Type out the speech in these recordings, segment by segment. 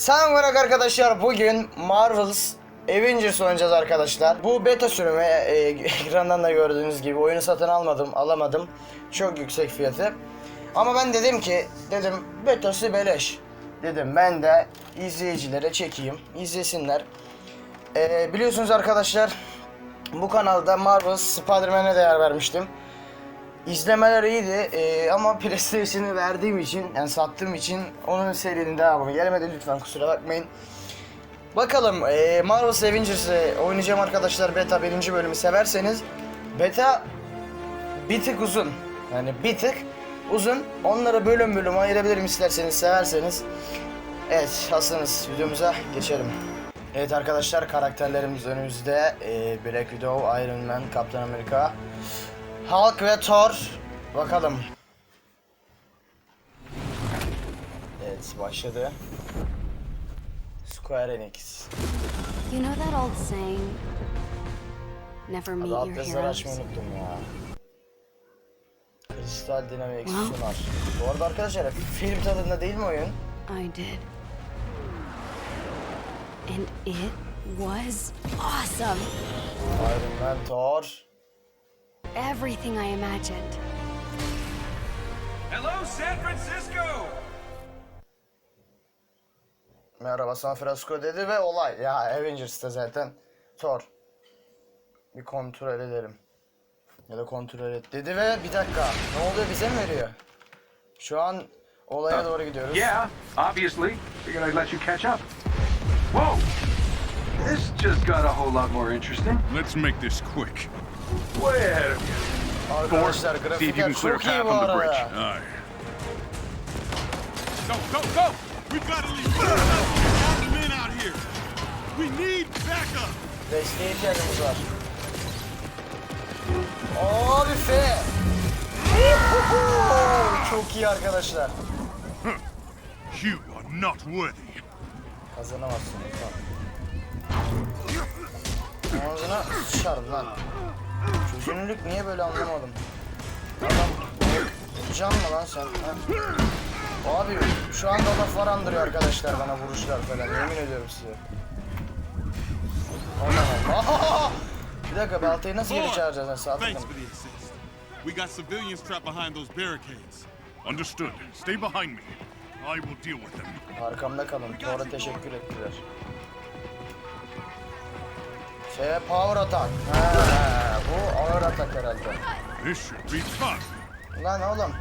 Selam olarak arkadaşlar bugün Marvel's Avengers oynayacağız arkadaşlar. Bu beta sürümü e, ekrandan da gördüğünüz gibi oyunu satın almadım, alamadım. Çok yüksek fiyatı. Ama ben dedim ki dedim betası beleş. Dedim ben de izleyicilere çekeyim, izlesinler. E, biliyorsunuz arkadaşlar bu kanalda Marvel's Spider-Man'e değer vermiştim. İzlemeler iyiydi ee, ama PlayStation'ı verdiğim için yani sattığım için onun serinin devamı gelemedi lütfen kusura bakmayın. Bakalım ee, Marvel's Avengers'ı oynayacağım arkadaşlar beta birinci bölümü severseniz beta bir tık uzun yani bir tık uzun onları bölüm bölüm ayırabilirim isterseniz severseniz. Evet hazırsanız videomuza geçelim. Evet arkadaşlar karakterlerimiz önümüzde ee, Black Widow, Iron Man, Kaptan Amerika, Hulk ve Thor. Bakalım. Evet başladı. Square Enix. You know that old saying, never meet your heroes? unuttum ya. Crystal Dynamics Wow. sunar. Bu arada arkadaşlar film tadında değil mi oyun? I did. And it was awesome. Iron Man, Thor. Everything I imagined. Hello, San Francisco! Merhaba San Francisco dedi ve olay. Ya Avengers'ta zaten Thor. Bir kontrol edelim. Ya da kontrol et dedi ve bir dakika. Ne oluyor bize mi veriyor? Şu an olaya doğru gidiyoruz. Yeah, obviously. Figured I'd let you catch up. Whoa! This just got a whole lot more interesting. Let's make this quick. Way ahead of you. Arkadaşlar See if you grafikler can clear a path on the bridge. arada. Aye. Go, go, go! We've got at least 1,000 men out here. We need backup. Desteğe ihtiyacımız var. Abi F. Çok iyi arkadaşlar. You are not worthy. Kazanamazsın. Ağzına sıçarım lan. Çözünürlük niye böyle anlamadım. Adam can mı lan sen? Ha? Abi şu anda laf var andırıyor arkadaşlar bana vuruşlar falan yemin ediyorum size. Allah Allah. Bir dakika baltayı nasıl geri çağıracağız lan sağ Thanks tıkım. for the assist. We got civilians trapped behind those barricades. Understood. Stay behind me. I will deal with them. Arkamda kalın. Thor'a teşekkür ettiler. Şey power attack. Ha, bu ağır atak herhalde. This should be tough. Lan oğlum.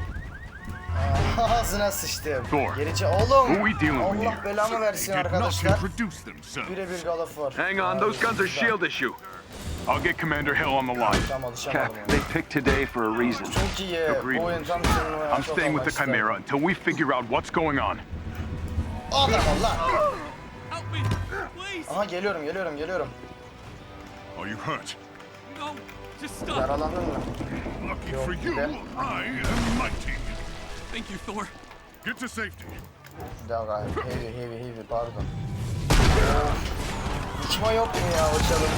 Ağzına sıçtım. Thor. Gerici oğlum. Who we dealing with Allah here? belamı versin arkadaşlar. Birebir God of War. Hang on, those guns are shield issue. I'll get Commander Hill on the line. Cap, they picked today for a reason. Senin oyuna I'm staying with the Chimera until we figure out what's going on. Adam please. Aha geliyorum geliyorum geliyorum. Are you hurt? No, just. Yaralandın mı? Lucky Yok, for you, de- I am mighty. Thank you, Thor. Get to safety. Bir dakika. Heavy heavy heavy pardon. Uçma yok mu ya uçalım?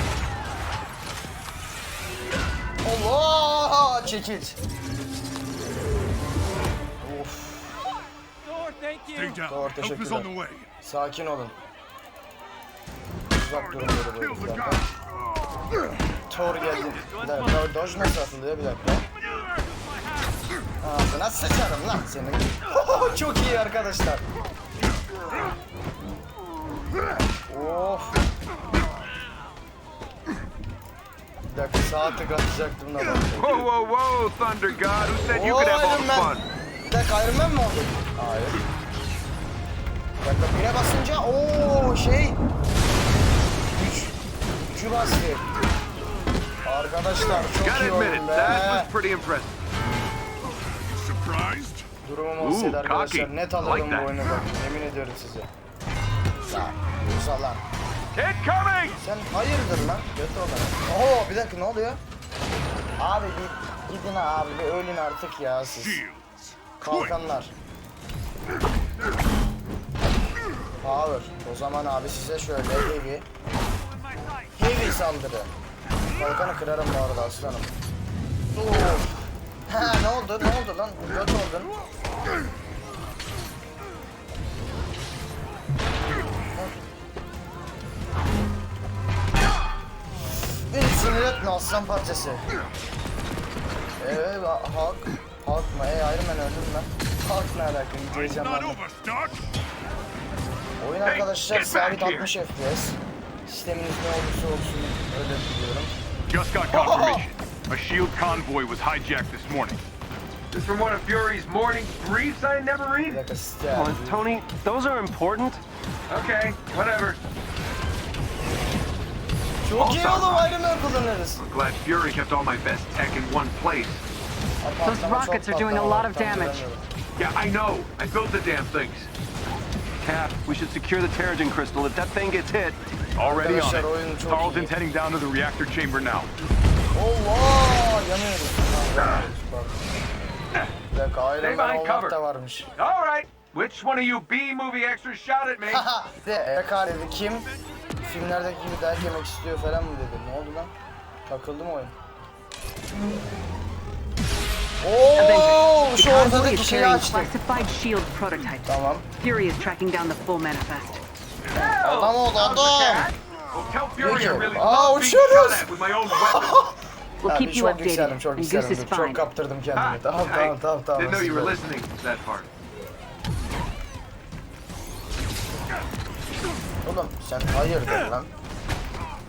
Allah! Çekil. Of. Thor, thank you. On teşekkürler. the way. Sakin olun. Uzak durun böyle böyle. Thor geldi. Bir dakika. Dodge nasıl atılıyor bir dakika. Ağzına sıçarım lan senin. Çok iyi arkadaşlar. Of. Bir dakika sağ tık atacaktım da. Whoa, whoa, whoa, Thunder God! Who said you could have all Iron the fun? Bir dakika Iron Man mi oldun? Hayır. Bir dakika bire basınca ooo şey. Güç. Gücü bastı. Arkadaşlar çok Gotta iyi admit oyun it, be. that was pretty impressive. Surprised? Durumum olsaydı Ooh, arkadaşlar cocky. net I alırdım like bu that. oyunu bak. Yemin ediyorum size. Lan. Yoksa lan. Incoming! Sen hayırdır lan? Götü olarak. Oo bir dakika ne oluyor? Abi git, gidin abi bir ölün artık ya siz. Shields. Kalkanlar. Power. O zaman abi size şöyle heavy. Heavy saldırı. Kalkanı kırarım bu arada aslanım. Ha ne oldu? Ne oldu lan? Göt oldun. Beni sinir etme aslan parçası. Eee Hulk. Hulk mı? Eee Iron Man öldüm lan. Hulk ne alaka? Gideceğim ben. Oyun arkadaşlar sabit 60 FPS. Sisteminiz ne olursa olsun öyle biliyorum. Just got confirmation. A shield convoy was hijacked this morning. This from one of Fury's morning briefs I never Bir read? dakika site Come on, Tony, those are important. Okay, whatever. Çok iyi oğlum Iron Man kullanırız. I'm glad Fury kept all my best tech in one place. Those rockets are doing a lot of damage. Yeah, I know. I built the damn things. Cap, we should secure the Terrigen crystal. If that thing gets hit, Already on Arkadaşlar oyun it. çok Tarleton's iyi. heading down to the reactor chamber now. Allah. Ha, yanıyoruz, bak. Bir dakika Iron Stay Man behind olmak cover. da varmış. All right. Which one of you B-movie extras shot at me? Haha. De dedi kim filmlerdeki gibi dayak yemek istiyor falan mı dedi. Ne oldu lan? Takıldı mı oyun? Oo, şu The convoy ortadaki is şeyi carrying açtık. classified shield prototypes. Tamam. Fury is tracking down the full manifest. Adam the adam. Aa, uçuyoruz. shot at with my own weapon. We'll Abi keep you çok yükseldim, updated. çok And Goose yükseldim. is Çok fine. kaptırdım Ah, kendimi. Tamam, I tamam, tamam, tamam. Didn't know you were listening to that part. Oğlum sen hayırdır lan?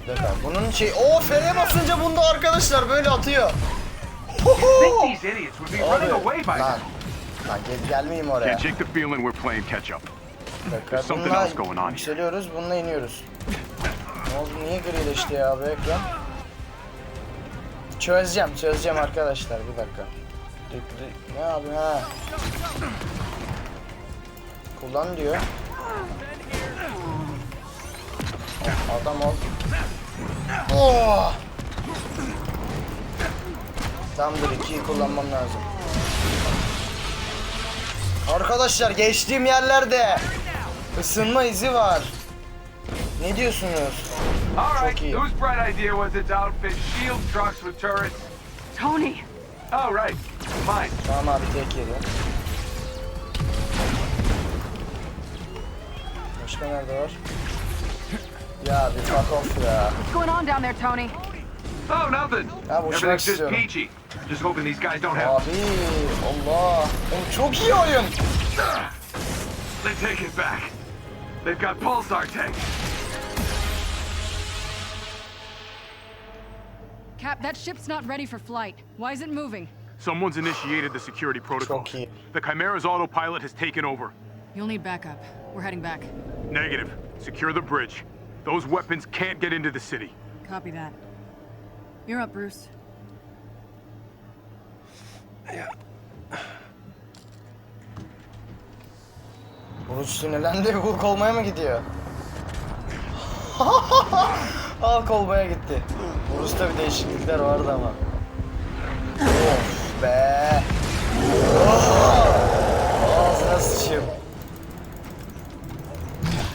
Bir dakika, bunun şey... Oo F'ye basınca bunda arkadaşlar böyle atıyor. I think these idiots would be running away by Lan. now. Lan gel, gelmeyeyim oraya. Can't shake the feeling we're playing catch up. Bir dakika, bununla yükseliyoruz, bununla iniyoruz. Ne oldu, niye grileşti ya bu ekran? Çözeceğim, çözeceğim arkadaşlar, bir dakika. Ne abi ha? Kullan diyor. Adam ol. Oh! Tamdır, ikiyi kullanmam lazım. Arkadaşlar geçtiğim yerlerde ısınma izi var. Ne diyorsunuz? All right, Çok iyi. whose bright idea was it to outfit shield trucks with turrets? Tony! Oh, right. Mine. Tamam abi tek yedi. Başka nerede var? Ya bir fuck off ya. What's going on down there, Tony? Oh, nothing. Boşuna Everything's just istiyorum. peachy. Just hoping these guys don't have. Abi Allah. Oğlum çok iyi oyun. They take it back. They've got pulsar tanks. Cap, that ship's not ready for flight. Why is it moving? Someone's initiated the security protocol. Çok. The Chimera's autopilot has taken over. You'll need backup. We're heading back. Negative. Secure the bridge. Those weapons can't get into the city. Copy that. You're up, Bruce. Bruce sinirlendi. Hulk olmaya mı gidiyor? Hulk olmaya gitti. Bruce'ta bir değişiklikler vardı ama. Of be. Oh! Ağzına sıçayım.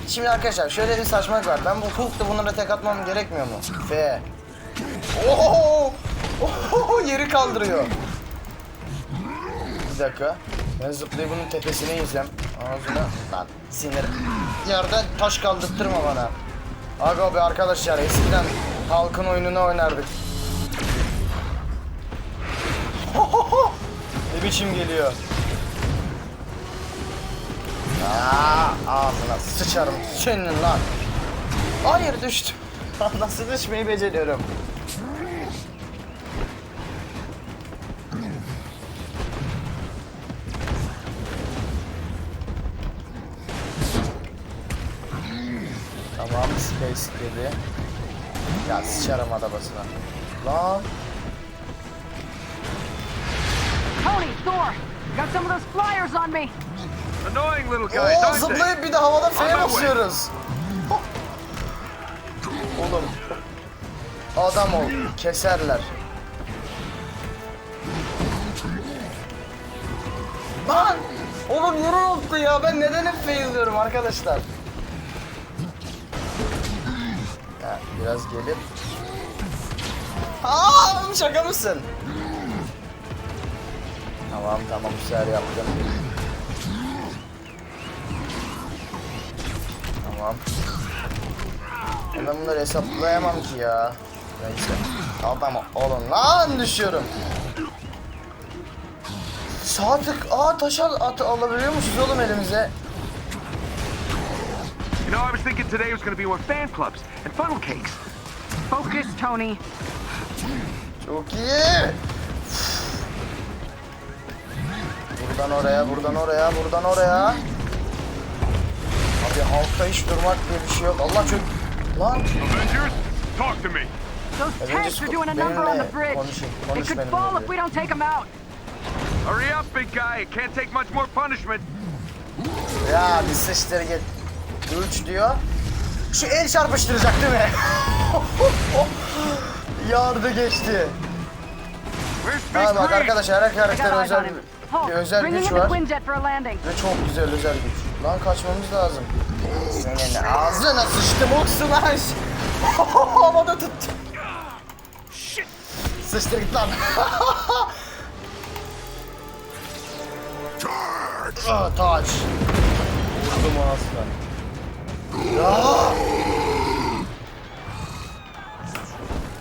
Şimdi arkadaşlar şöyle bir saçmalık var. Ben bu Hulk'ta bunlara tek atmam gerekmiyor mu? F. Oho! Oho! Yeri kaldırıyor. Bir dakika. Ben zıplayıp bunun tepesine yiyeceğim. Ağzına. Lan sinir. Yerden taş kaldırttırma bana. Aga be arkadaşlar eskiden halkın oyununu oynardık. ne biçim geliyor. Aa, ağzına sıçarım senin lan. Hayır düştüm. Nasıl düşmeyi beceriyorum. Dedi. Ya sıçarım arabasına. Lan. Tony, Thor! Got some of those flyers on me! Annoying little guys, Oo aren't they? zıplayıp bir de havada F'ye basıyoruz. Oğlum. Adam ol. Keserler. Lan! Oğlum yere oldu ya. Ben neden hep failliyorum arkadaşlar? Biraz gelip... Aa, şaka mısın? Tamam tamam bu sefer yaptım. Tamam. Ben bunları hesaplayamam ki ya. Neyse. Adam olun lan düşüyorum. Sağ tık. Aa taş al, at, alabiliyormuşuz oğlum elimize. You know, I was thinking today was going to be more fan clubs and funnel cakes. Focus, Tony. Çok iyi. Buradan oraya, buradan oraya, buradan oraya. Abi halkta hiç durmak diye bir şey yok. Allah çok... Lan. Avengers, talk to me. Those Avengers tanks are doing a number on the bridge. konuşun, They could fall if we don't take them out. Hurry up, big guy. It can't take much more punishment. Ya bir sıçtır git. Üç diyor. Şu el çarpıştıracak değil mi? Yardı geçti. Ha bak arkadaşlar her karakter özel bir özel güç var. Ve çok güzel özel güç. Lan kaçmamız lazım. Senin ağzına sıçtım ok slash. Havada tuttu. Sıçtır git lan. Ah, taç. Vurdum anasını. Ya!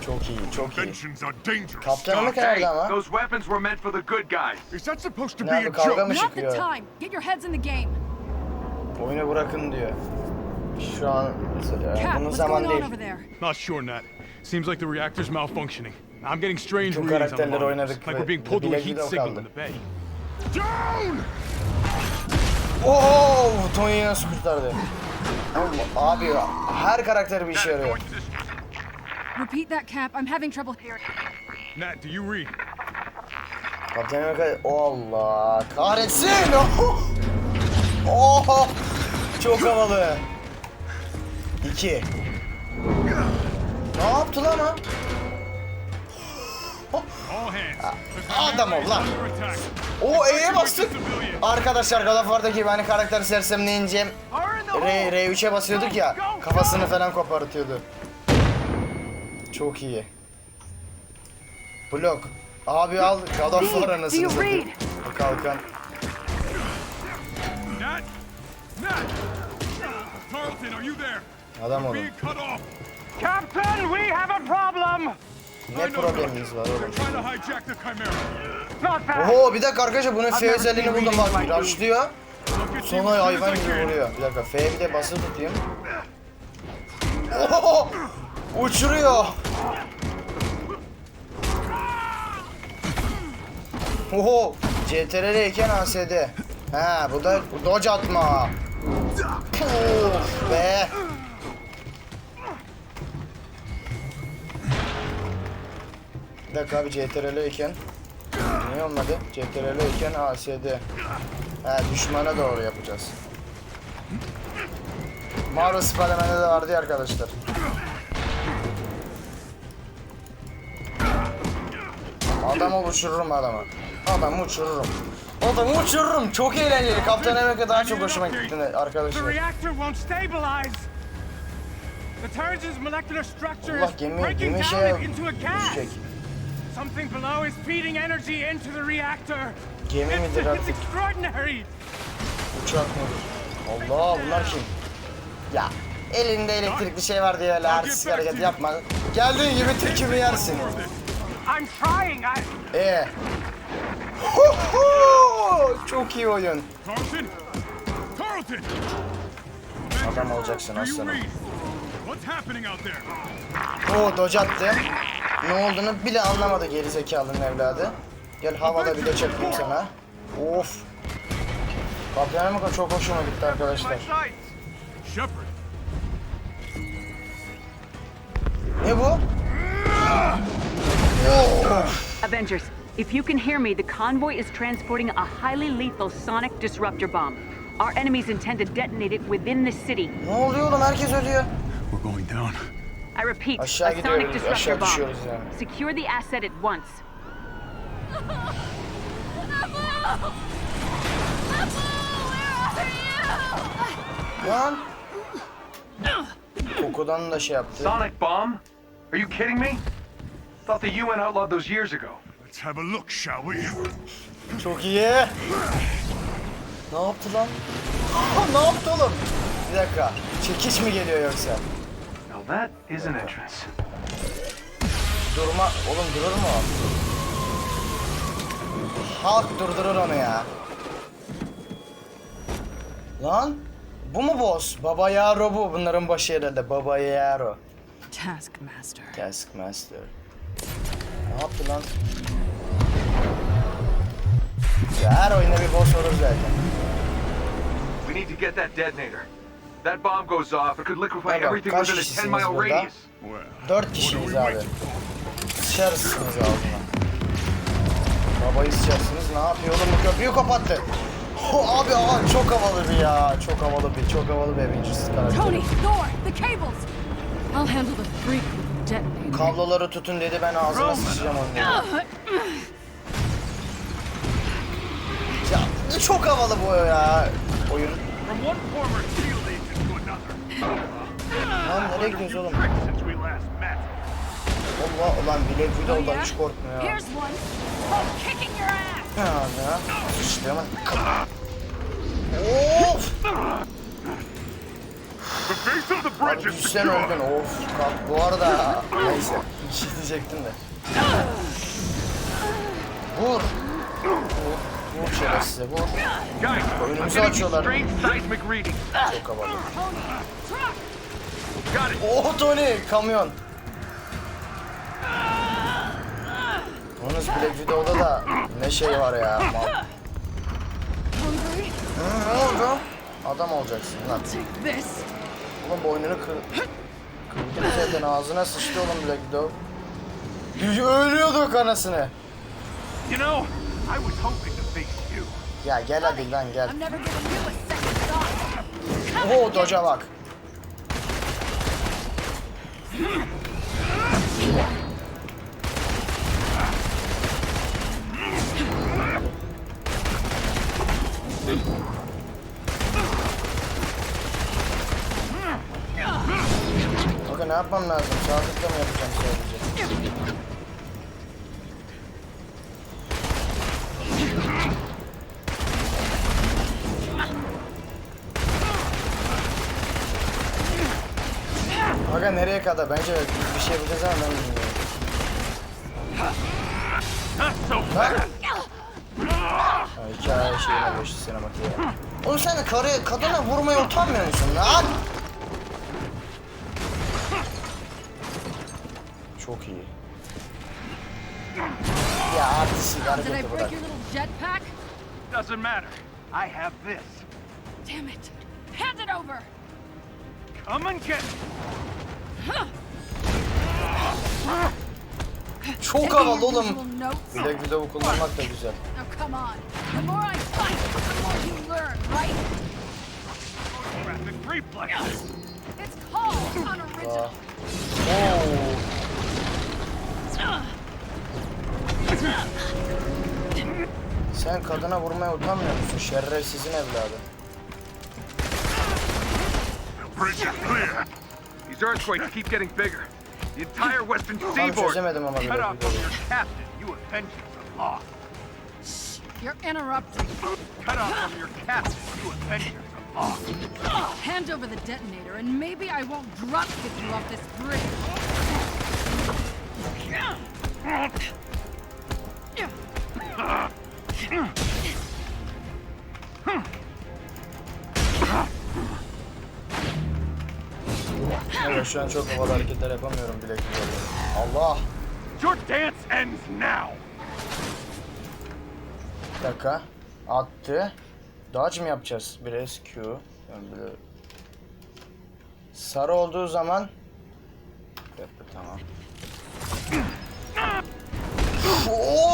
Çok iyi, çok iyi. Inventions are dangerous. Kaptanı mı Stark. nerede ama? those weapons were meant for the good guys. Is that supposed to be abi a kavga joke? mı have the çıkıyor? time. Get your heads in the game. Oyunu bırakın diyor. Şu an mesela Cap, bunun what's zaman going on değil. over there? Not sure, Nat. Seems like the reactor's malfunctioning. I'm getting strange Bütün readings on the karakterleri monitors, oynadık like ve we're being pulled to a heat bile o signal kaldı. in the bay. Down! Oo, Tony'yi nasıl kurtardı? Abi her karakter bir işe yarıyor. Repeat that, Cap. I'm having trouble hearing. Nat, do you read? Kaptan Amerika Allah kahretsin. Oh, çok havalı. İki. Ne yaptı lan. The Adam ol lan. O E'ye bastık. Arkadaşlar God of War'daki hani karakter sersemleyince R, R3'e basıyorduk ya kafasını falan kopartıyordu. Çok iyi. Blok. Abi al God of War anasını satayım. Kalkan. Adam off. Captain, we have a problem. Ne problemimiz var oğlum? Oho bir dakika arkadaşlar bunun F özelliğini buldum bak. Rushlıyor. Sonra hayvan gibi vuruyor. Bir dakika F'ye bir de basılı tutayım. Oho! Uçuruyor. Oho! CTRL iken ASD. Ha bu da dodge atma. Of be. Bir dakika abi CTRL iken. Niye olmadı? CTRL iken ASD. Ha düşmana doğru yapacağız. Marvel Spider-Man'de de vardı ya arkadaşlar. Adamı uçururum adamı. Adamı uçururum. Adamı uçururum. Çok eğlenceli. Kaptan Amerika daha çok hoşuma gitti arkadaşlar. Allah gemi, gemi gas. düşecek. Something below is feeding energy into the reactor. Gemi It's, midir artık? extraordinary. Uçak mıdır? Allah bunlar kim? Ya elinde elektrikli şey var diye öyle artistik hareket yapma. Geldiğin gibi tekimi yersin. I'm trying. I. Ee. Çok iyi oyun. Adam olacaksın aslanım. Oo dodge attı. Ne olduğunu bile anlamadı geri zekalının evladı. Gel havada bir de çekeyim sana. Of. Kaptan Amerika çok hoşuma gitti arkadaşlar. Ne bu? Avengers, if you can hear me, the convoy is transporting a highly lethal sonic disruptor bomb. Our enemies intend to detonate it within the city. Ne oluyor oğlum herkes ölüyor. we're going down. I repeat, Aşağı a sonic gidiyoruz, disruptor aşağı bomb. düşüyoruz yani. Secure the asset at once. Lan. Kokudan da şey yaptı. Sonic bomb? Are you kidding me? Thought the UN outlawed those years ago. Let's have a look, shall we? Çok iyi. Ne yaptı lan? ne yaptı oğlum? Bir dakika. Çekiç mi geliyor yoksa? That is an entrance. durma. Oğlum durur mu? Halk durdurur onu ya. Lan bu mu boss? Baba Yaro bu. Bunların başı herhalde. Baba Yaro. Taskmaster. Taskmaster. Ne yaptı lan? Ya her oyunda bir boss olur zaten. We need to get that detonator. That bomb goes off, it could liquefy Baba, everything kaç within a 10 kişisiniz mile burada? radius. Dört kişiyiz abi. Sıçarsınız ağzına. Babayı sıçarsınız. Ne yapıyor oğlum bu köprüyü kapattı. Oh, abi aa, çok havalı bir ya. Çok havalı bir, çok havalı bir Avengers karakteri. Tony, Thor, the cables! I'll handle the freak with the detonator. Kabloları tutun dedi ben ağzına sıçacağım onu dedi. Ya çok havalı bu ya oyun. From one former. Lan nereye gidiyoruz oğlum? Allah ulan Oh, Widow'dan yeah? hiç korkmuyor. Ya ya. Sıçtı ama. Of! The face of the bridge is Sen secure. öldün of. Kalk. Bu arada neyse bir şey diyecektim de. Vur. Vur. Vur şerefsize vur. Önümüzü açıyorlar. Çok havalı. Tony, truck! Got it. Oh Tony kamyon. Yalnız Black Widow'da da ne şey var ya. Mal. Hı, ne oldu? Adam olacaksın lan. Oğlum boynunu kır... Kırdı zaten ağzına sıçtı oğlum Black Widow. Ölüyorduk anasını. You know, I was hoping. Ya gel hadi lan gel. Oo doca bak. Bakın ne yapmam lazım? Sağ tıkla mı yapacağım sadece? Aga nereye kadar? Bence bir şey yapacağız ama ben bilmiyorum. Ha? hikaye şeyine geçti sinematiğe. Oğlum sen de karı, kadına vurmaya utanmıyor musun lan? Çok iyi. Ya hareketi break bırak. Doesn't matter. I have this. Damn it. Hand it over! Come and get Çok havalı oğlum. notes? Black Widow'u kullanmak da güzel. Unoriginal. Oo. Sen kadına vurmaya utanmıyor musun? Şerefsizin evladı. Bridge is clear. These earthquakes keep getting bigger. The entire western Tam seaboard. çözemedim ama cut off from your captain. You Avengers are lost. You're interrupting. Cut off from your captain. You Avengers are lost. Hand over the detonator, and maybe I won't drop kick you off this bridge. Evet şu an çok havalı hareketler yapamıyorum Widow'da. Allah! Your dance ends now. Bir dakika. Attı. Dodge mı yapacağız? Bir SQ. Yani böyle... Sarı olduğu zaman... Yaptı tamam.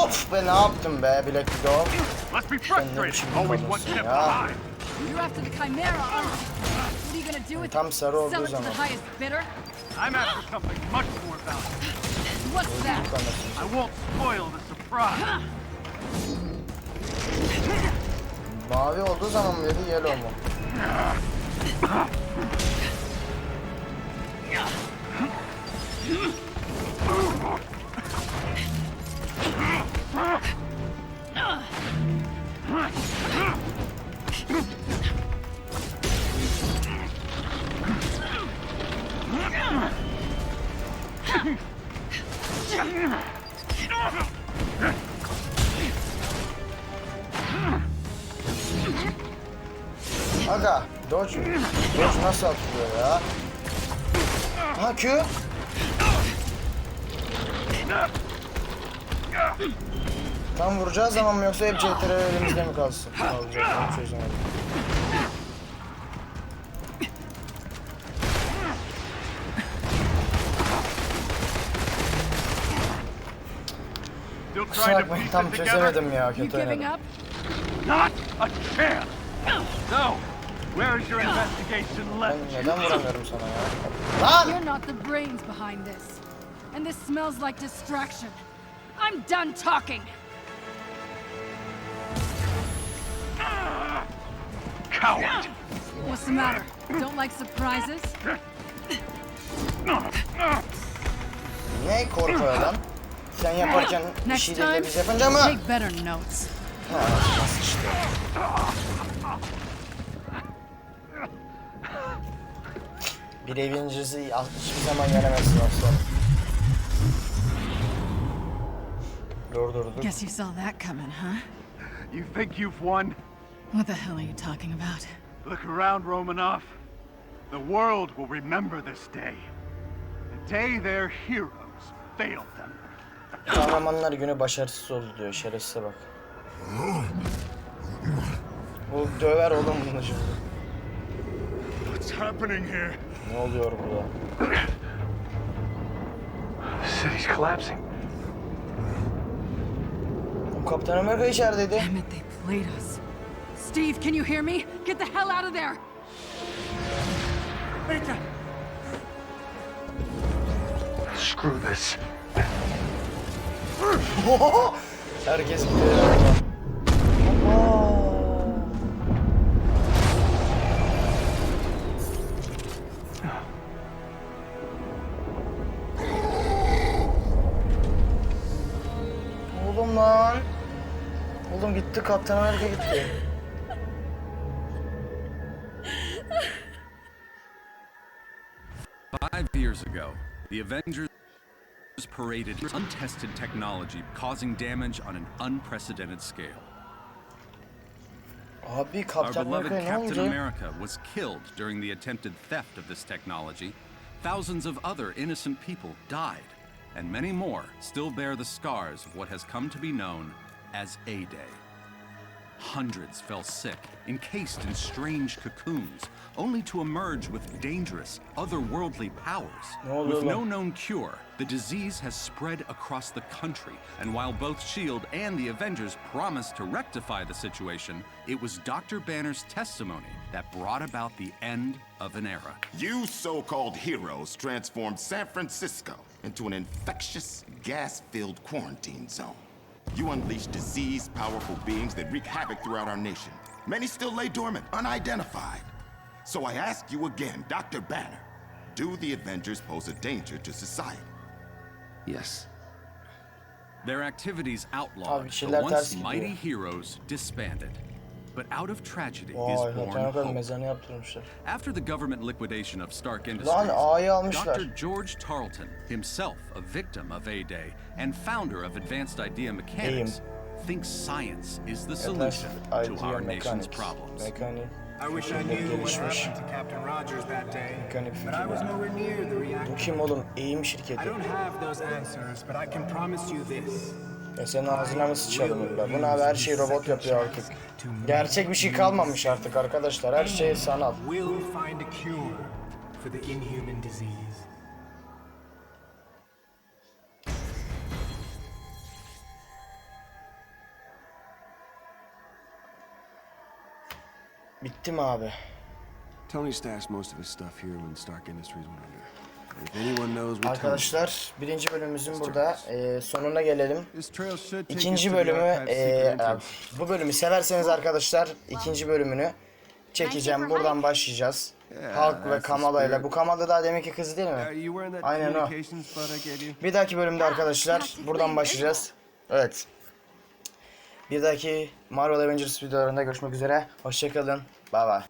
of be ne yaptım be Black Widow. Sen ne biçim bir kadınsın ya. What are you gonna do with Tam it? Sell it to the highest bidder? I'm after something much more valuable. What's that? I won't spoil the surprise. Mavi olduğu zaman dedi yellow mu? Huh? Aga, dodge. Dodge nasıl atılıyor ya? Ha Q. Tam vuracağız zaman mı yoksa hep CTR elimizde mi kalsın? Kalacak, çözemedim. Still Kusura trying to piece tam it together? çözemedim ya You kötü giving oynadım. up? Not a chance. So, where is your investigation Ben left? neden vuramıyorum sana ya? Lan! You're not the brains behind this. And this smells like distraction. I'm done talking. Coward. What's the matter? Don't like surprises? Ne korkuyor lan? Sen yaparken bir Next şey de time, biz yapınca mı? take better notes. Ha, nasıl işte? Bir Avengers'ı hiçbir zaman yenemezsin aslanım. Durdurduk. Guess you saw that coming, huh? You think you've won? What the hell are you talking about? Look around, Romanov. The world will remember this day. The day their heroes failed them. Kahramanlar günü başarısız oldu diyor şerefsize bak. Bu döver oğlum bunu şimdi. What's happening here? Ne oluyor burada? The city's collapsing. O Kaptan Amerika içerideydi. Damn it, they played us. Steve, can you hear me? Get the hell out of there! Beta! Screw this. Herkes. Oğlum lan. Oğlum gitti Kaptan Amerika gitti. Five years ago, the Avengers paraded untested technology causing damage on an unprecedented scale. Abi Our beloved Captain? America was killed during the attempted theft of this technology. Thousands of other innocent people died, and many more still bear the scars of what has come to be known as A-Day. Hundreds fell sick, encased in strange cocoons, only to emerge with dangerous, otherworldly powers. Oh, ne oluyor With lan? no known cure, the disease has spread across the country, and while both S.H.I.E.L.D. And the Avengers promised to rectify the situation, it was Dr. Banner's testimony that brought about the end of an era. You so-called heroes transformed San Francisco into an infectious, gas-filled quarantine zone. You unleash diseased, powerful beings that wreak havoc throughout our nation. Many still lay dormant, unidentified. So I ask you again, Dr. Banner, do the Avengers pose a danger to society? Yes. Their activities outlawed, the once mighty heroes disbanded. But out of tragedy is Vay Kaptan born Amerika'nın hope. mezarını yaptırmışlar. After the government liquidation of Stark Lan Industries, A'yı almışlar. Dr. George Tarleton, himself a victim of A-Day and founder of Advanced Idea Mechanics, thinks science is the solution to Idea our nation's Mechanics. problems. Mekanik. I wish I knew what gelişmiş. happened to Captain Rogers that day, Mekanik but I was fikirler. nowhere near the Bu reactor. kim oğlum? Eğim I şirketi. don't have those answers, but I can promise you this. Ya senin ağzına mı sıçalım illa? Buna her şeyi robot yapıyor artık. Gerçek bir şey kalmamış artık arkadaşlar. Her şey sanal. Bitti mi abi? Tony stashed most of his stuff here when Stark Industries went under. Arkadaşlar birinci bölümümüzün burada e, sonuna gelelim. İkinci bölümü e, bu bölümü severseniz arkadaşlar ikinci bölümünü çekeceğim. Buradan başlayacağız. Hulk ve Kamala ile. Bu Kamala daha demek ki kız değil mi? Aynen o. Bir dahaki bölümde arkadaşlar buradan başlayacağız. Evet. Bir dahaki Marvel Avengers videolarında görüşmek üzere. Hoşçakalın. Bay bay.